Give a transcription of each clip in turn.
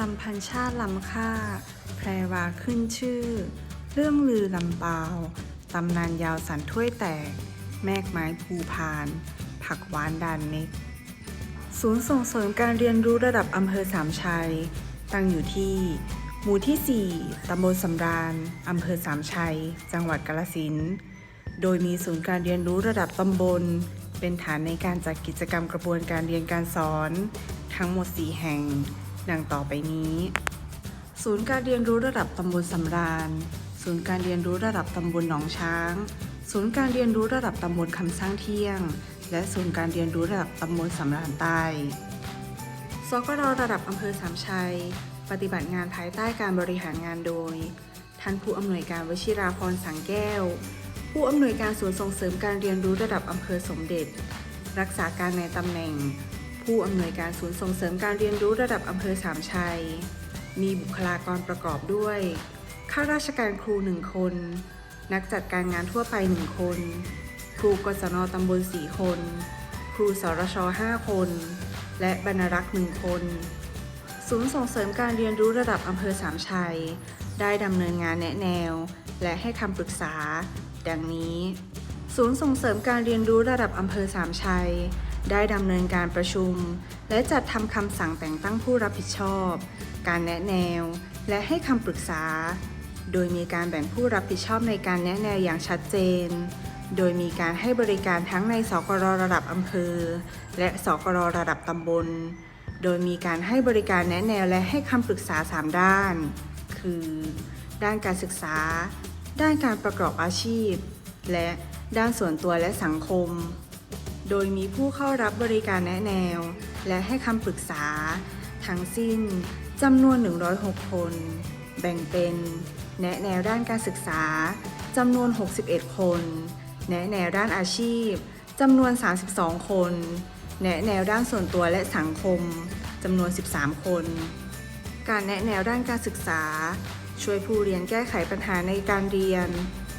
ลำพันชาติลำค่า แพรวาขึ้นชื่อ เรื่องลือลำเปาวตำนานยาวสันถ้วยแตก แมกไม้ภูพาน ผักหวานดานเน็ก ศูนย์ส่งเสริมการเรียนรู้ระดับอำเภอสามชัย ตั้งอยู่ที่ หมู่ที่ 4 ตำบลสำราญอำเภอสามชัย จังหวัดกาฬสินธุ์โดยมีศูนย์การเรียนรู้ระดับตำบล เป็นฐานในการจัดกิจกรรมกระบวนการเรียนการสอน ทั้งหมด 4 แห่ง ดังต่อไปนี้ ศูนย์การเรียนรู้ระดับตำบลสำราญ ศูนย์การเรียนรู้ระดับตำบลหนองช้าง ศูนย์การเรียนรู้ระดับตำบลคำสร้างเที่ยง และศูนย์การเรียนรู้ระดับตำบลสำราญใต้สกรระดับอำเภอสามชัย ปฏิบัติงานภายใต้การบริหารงานโดย ท่านผู้อำนวยการวชิราพรสังแก้ว ผู้อำนวยการศูนย์ส่งเสริมการเรียนรู้ระดับอำเภอสมเด็จ รักษาการในตำแหน่ง ผู้อำนวยการศูนย์ส่งเสริมการเรียนรู้ระดับอำเภอสามชัย มีบุคลากรประกอบด้วย ข้าราชการครูหนึ่งคน นักจัดการงานทั่วไปหนึ่งคน ครูกศนตำบลสี่คน ครูสรชห้าคน และบรรณรักษ์หนึ่งคน ศูนย์ส่งเสริมการเรียนรู้ระดับอำเภอสามชัย ได้ดำเนินงานแนะแนว และให้คำปรึกษา ดังนี้ ศูนย์ส่งเสริมการเรียนรู้ระดับอำเภอสามชัย ได้ดำเนินการประชุม และจัดทำคำสั่งแต่งตั้งผู้รับผิดชอบ การแนะแนว และให้คำปรึกษา โดยมีการแบ่งผู้รับผิดชอบในการแนะแนวอย่างชัดเจน โดยมีการให้บริการทั้งในสกรระดับอำเภอ และสกรระดับตำบล โดยมีการให้บริการแนะแนวและให้คำปรึกษา 3 ด้าน คือ ด้านการศึกษา ด้านการประกอบอาชีพ และด้านส่วนตัวและสังคม โดยมีผู้เข้ารับบริการแนะแนว และให้คำปรึกษา ทั้งสิ้นจำนวน 106 คน แบ่งเป็น แนะแนวด้านการศึกษาจำนวน 61 คน แนะแนวด้านอาชีพจำนวน 32 คน แนะแนวด้านส่วนตัวและสังคมจำนวน 13 คน การแนะแนวด้านการศึกษา ช่วยผู้เรียนแก้ไขปัญหาในการเรียน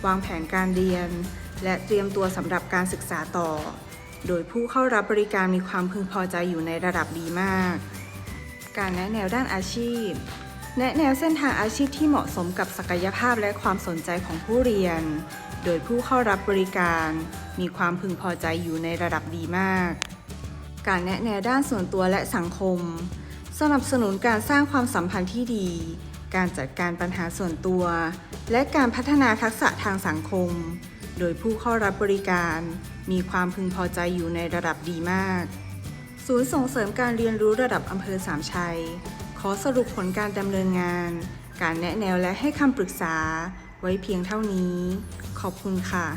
วางแผนการเรียน และเตรียมตัวสำหรับการศึกษาต่อ โดยผู้เข้ารับบริการมีความพึงพอใจอยู่ในระดับดีมาก การแนะแนวด้านอาชีพ แนะแนวเส้นทางอาชีพที่เหมาะสมกับศักยภาพและความสนใจของผู้เรียน โดยผู้เข้ารับบริการ มีความพึงพอใจอยู่ในระดับดีมาก การแนะแนวด้านส่วนตัวและสังคม สนับสนุนการสร้างความสัมพันธ์ที่ดี การจัดการปัญหาส่วนตัว และการพัฒนาทักษะทางสังคม โดยผู้เข้ารับบริการ มีความพึงพอใจอยู่ในระดับดีมาก ศูนย์ส่งเสริมการเรียนรู้ระดับอำเภอสามชัย ขอสรุปผลการดำเนินงาน การแนะแนวและให้คำปรึกษา ไว้เพียงเท่านี้ ขอบคุณค่ะ